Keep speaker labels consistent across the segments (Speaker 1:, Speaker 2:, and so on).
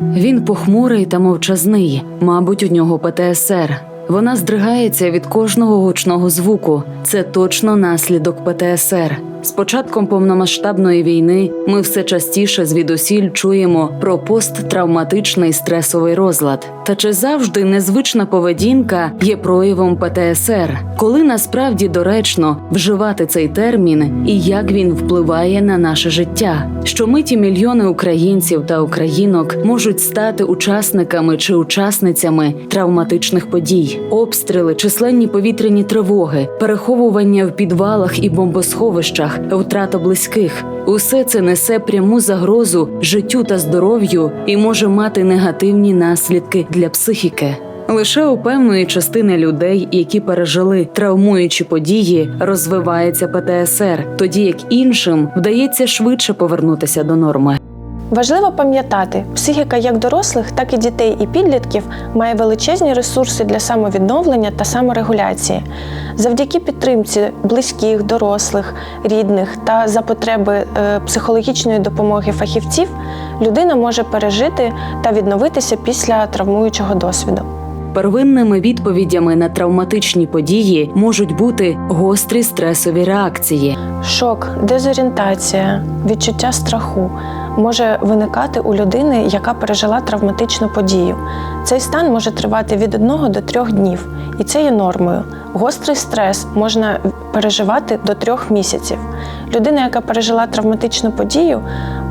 Speaker 1: Він похмурий та мовчазний, мабуть, у нього ПТСР. Вона здригається від кожного гучного звуку. Це точно наслідок ПТСР. З початком повномасштабної війни ми все частіше звідусіль чуємо про посттравматичний стресовий розлад. Та чи завжди незвична поведінка є проявом ПТСР, коли насправді доречно вживати цей термін і як він впливає на наше життя? Щомиті мільйони українців та українок можуть стати учасниками чи учасницями травматичних подій, обстріли, численні повітряні тривоги, переховування в підвалах і бомбосховищах, втрата близьких. Усе це несе пряму загрозу життю та здоров'ю і може мати негативні наслідки для психіки. Лише у певної частини людей, які пережили травмуючі події, розвивається ПТСР, тоді як іншим вдається швидше повернутися до норми.
Speaker 2: Важливо пам'ятати, психіка як дорослих, так і дітей і підлітків має величезні ресурси для самовідновлення та саморегуляції. Завдяки підтримці близьких, дорослих, рідних та за потреби е, психологічної допомоги фахівців людина може пережити та відновитися після травмуючого досвіду.
Speaker 1: Первинними відповідями на травматичні події можуть бути гострі стресові реакції.
Speaker 2: Шок, дезорієнтація, відчуття страху може виникати у людини, яка пережила травматичну подію. Цей стан може тривати від 1 до 3 днів, і це є нормою. Гострий стрес можна переживати до 3 місяців. Людина, яка пережила травматичну подію,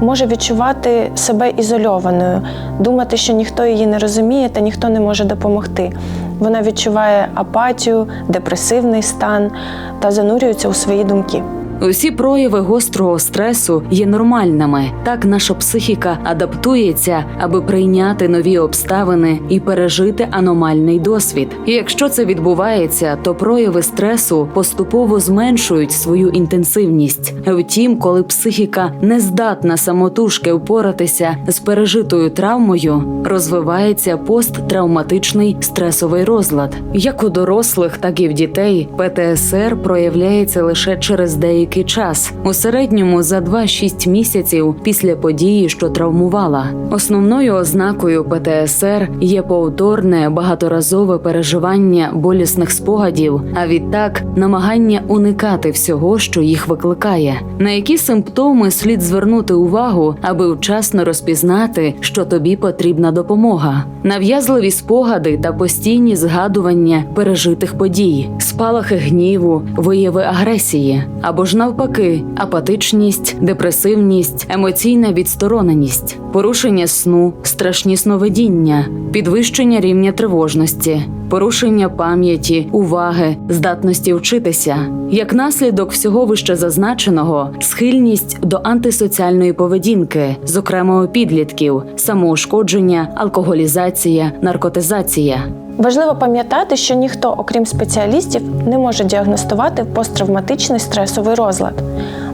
Speaker 2: може відчувати себе ізольованою, думати, що ніхто її не розуміє та ніхто не може допомогти. Вона відчуває апатію, депресивний стан та занурюється у свої думки.
Speaker 1: Усі прояви гострого стресу є нормальними. Так наша психіка адаптується, аби прийняти нові обставини і пережити аномальний досвід. І якщо це відбувається, то прояви стресу поступово зменшують свою інтенсивність. Втім, коли психіка не здатна самотужки впоратися з пережитою травмою, розвивається посттравматичний стресовий розлад. Як у дорослих, так і в дітей ПТСР проявляється лише через деякий час, у середньому за 2-6 місяців після події, що травмувала. Основною ознакою ПТСР є повторне багаторазове переживання болісних спогадів, а відтак намагання уникати всього, що їх викликає. На які симптоми слід звернути увагу, аби вчасно розпізнати, що тобі потрібна допомога. Нав'язливі спогади та постійні згадування пережитих подій, спалахи гніву, вияви агресії або ж навпаки, апатичність, депресивність, емоційна відстороненість, порушення сну, страшні сновидіння, підвищення рівня тривожності, порушення пам'яті, уваги, здатності вчитися. Як наслідок всього вище зазначеного, схильність до антисоціальної поведінки, зокрема у підлітків, самоушкодження, алкоголізація, наркотизація.
Speaker 2: Важливо пам'ятати, що ніхто, окрім спеціалістів, не може діагностувати посттравматичний стресовий розлад.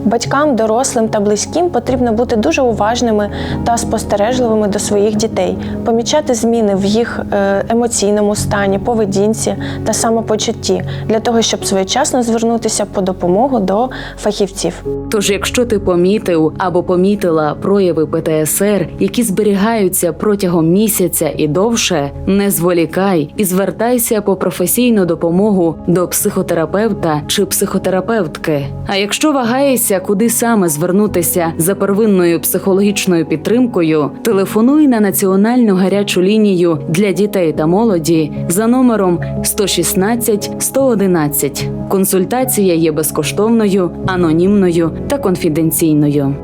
Speaker 2: Батькам, дорослим та близьким потрібно бути дуже уважними та спостережливими до своїх дітей, помічати зміни в їх е, емоційному стані, поведінці та самопочутті для того, щоб своєчасно звернутися по допомогу до фахівців.
Speaker 1: Тож, якщо ти помітив або помітила прояви ПТСР, які зберігаються протягом місяця і довше, не зволікай і звертайся по професійну допомогу до психотерапевта чи психотерапевтки. А якщо вагаєшся, куди саме звернутися за первинною психологічною підтримкою, телефонуй на національну гарячу лінію для дітей та молоді за номером 116 111. Консультація є безкоштовною, анонімною та конфіденційною.